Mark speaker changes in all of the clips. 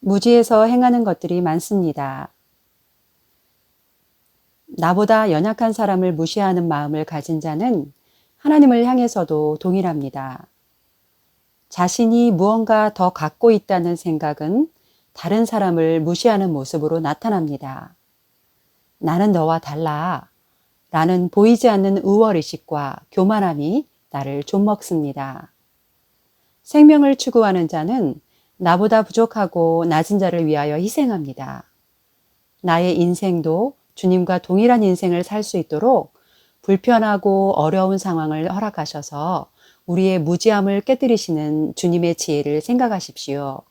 Speaker 1: 무지에서 행하는 것들이 많습니다. 나보다 연약한 사람을 무시하는 마음을 가진 자는 하나님을 향해서도 동일합니다. 자신이 무언가 더 갖고 있다는 생각은 다른 사람을 무시하는 모습으로 나타납니다. 나는 너와 달라. 라는 보이지 않는 의월의식과 교만함이 나를 좀먹습니다. 생명을 추구하는 자는 나보다 부족하고 낮은 자를 위하여 희생합니다. 나의 인생도 주님과 동일한 인생을 살 수 있도록 불편하고 어려운 상황을 허락하셔서 우리의 무지함을 깨뜨리시는 주님의 지혜를 생각하십시오.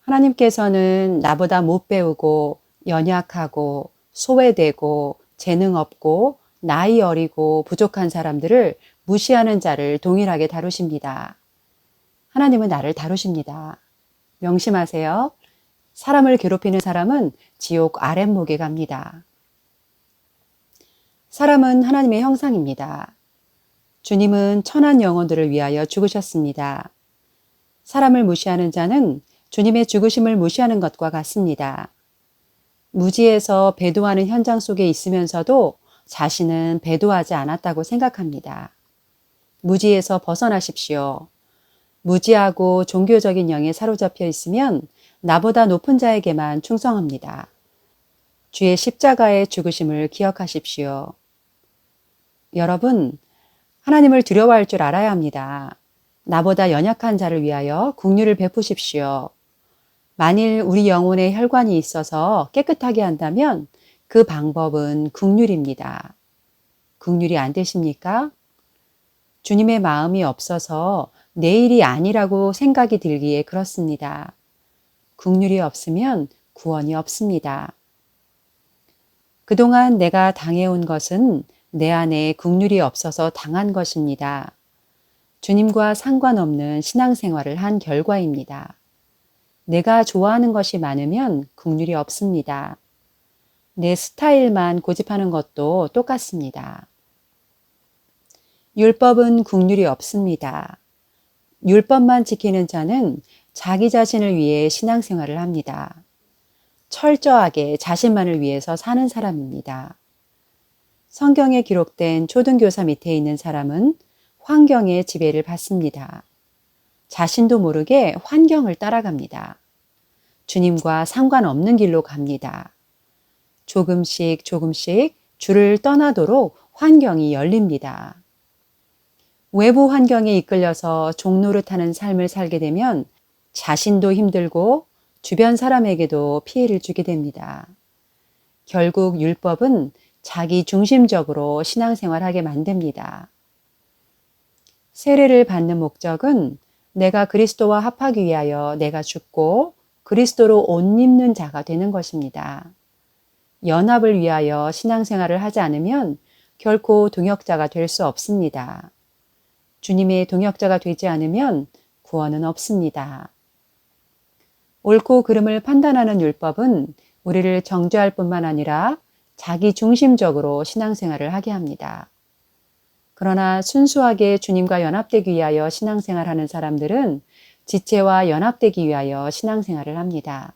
Speaker 1: 하나님께서는 나보다 못 배우고 연약하고 소외되고 재능 없고 나이 어리고 부족한 사람들을 무시하는 자를 동일하게 다루십니다. 하나님은 나를 다루십니다. 명심하세요. 사람을 괴롭히는 사람은 지옥 아랫목에 갑니다. 사람은 하나님의 형상입니다. 주님은 천한 영혼들을 위하여 죽으셨습니다. 사람을 무시하는 자는 주님의 죽으심을 무시하는 것과 같습니다. 무지에서 배도하는 현장 속에 있으면서도 자신은 배도하지 않았다고 생각합니다. 무지에서 벗어나십시오. 무지하고 종교적인 영에 사로잡혀 있으면 나보다 높은 자에게만 충성합니다. 주의 십자가의 죽으심을 기억하십시오. 여러분, 하나님을 두려워할 줄 알아야 합니다. 나보다 연약한 자를 위하여 국류를 베푸십시오. 만일 우리 영혼에 혈관이 있어서 깨끗하게 한다면 그 방법은 국률입니다. 국률이 안 되십니까? 주님의 마음이 없어서 내일이 아니라고 생각이 들기에 그렇습니다. 국률이 없으면 구원이 없습니다. 그동안 내가 당해온 것은 내 안에 국률이 없어서 당한 것입니다. 주님과 상관없는 신앙생활을 한 결과입니다. 내가 좋아하는 것이 많으면 국률이 없습니다. 내 스타일만 고집하는 것도 똑같습니다. 율법은 국률이 없습니다. 율법만 지키는 자는 자기 자신을 위해 신앙생활을 합니다. 철저하게 자신만을 위해서 사는 사람입니다. 성경에 기록된 초등교사 밑에 있는 사람은 환경의 지배를 받습니다. 자신도 모르게 환경을 따라갑니다. 주님과 상관없는 길로 갑니다. 조금씩 조금씩 주를 떠나도록 환경이 열립니다. 외부 환경에 이끌려서 종노릇하는 삶을 살게 되면 자신도 힘들고 주변 사람에게도 피해를 주게 됩니다. 결국 율법은 자기 중심적으로 신앙생활하게 만듭니다. 세례를 받는 목적은 내가 그리스도와 합하기 위하여 내가 죽고 그리스도로 옷 입는 자가 되는 것입니다. 연합을 위하여 신앙생활을 하지 않으면 결코 동역자가 될 수 없습니다. 주님의 동역자가 되지 않으면 구원은 없습니다. 옳고 그름을 판단하는 율법은 우리를 정죄할 뿐만 아니라 자기 중심적으로 신앙생활을 하게 합니다. 그러나 순수하게 주님과 연합되기 위하여 신앙생활 하는 사람들은 지체와 연합되기 위하여 신앙생활을 합니다.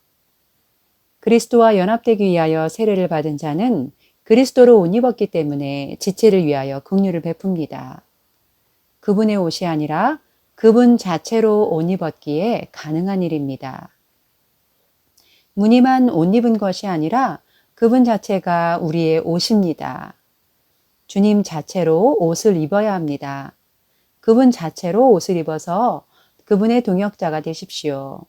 Speaker 1: 그리스도와 연합되기 위하여 세례를 받은 자는 그리스도로 옷 입었기 때문에 지체를 위하여 긍휼을 베풉니다. 그분의 옷이 아니라 그분 자체로 옷 입었기에 가능한 일입니다. 무늬만 옷 입은 것이 아니라 그분 자체가 우리의 옷입니다. 주님 자체로 옷을 입어야 합니다. 그분 자체로 옷을 입어서 그분의 동역자가 되십시오.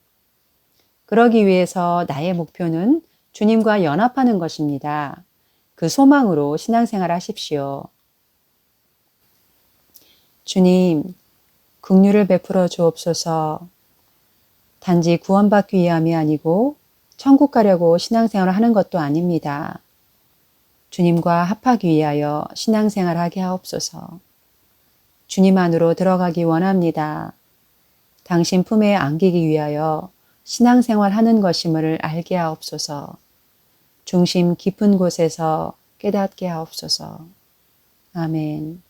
Speaker 1: 그러기 위해서 나의 목표는 주님과 연합하는 것입니다. 그 소망으로 신앙생활 하십시오. 주님, 국류를 베풀어 주옵소서. 단지 구원받기 위함이 아니고 천국 가려고 신앙생활을 하는 것도 아닙니다. 주님과 합하기 위하여 신앙생활 하게 하옵소서. 주님 안으로 들어가기 원합니다. 당신 품에 안기기 위하여 신앙생활 하는 것임을 알게 하옵소서. 중심 깊은 곳에서 깨닫게 하옵소서. 아멘.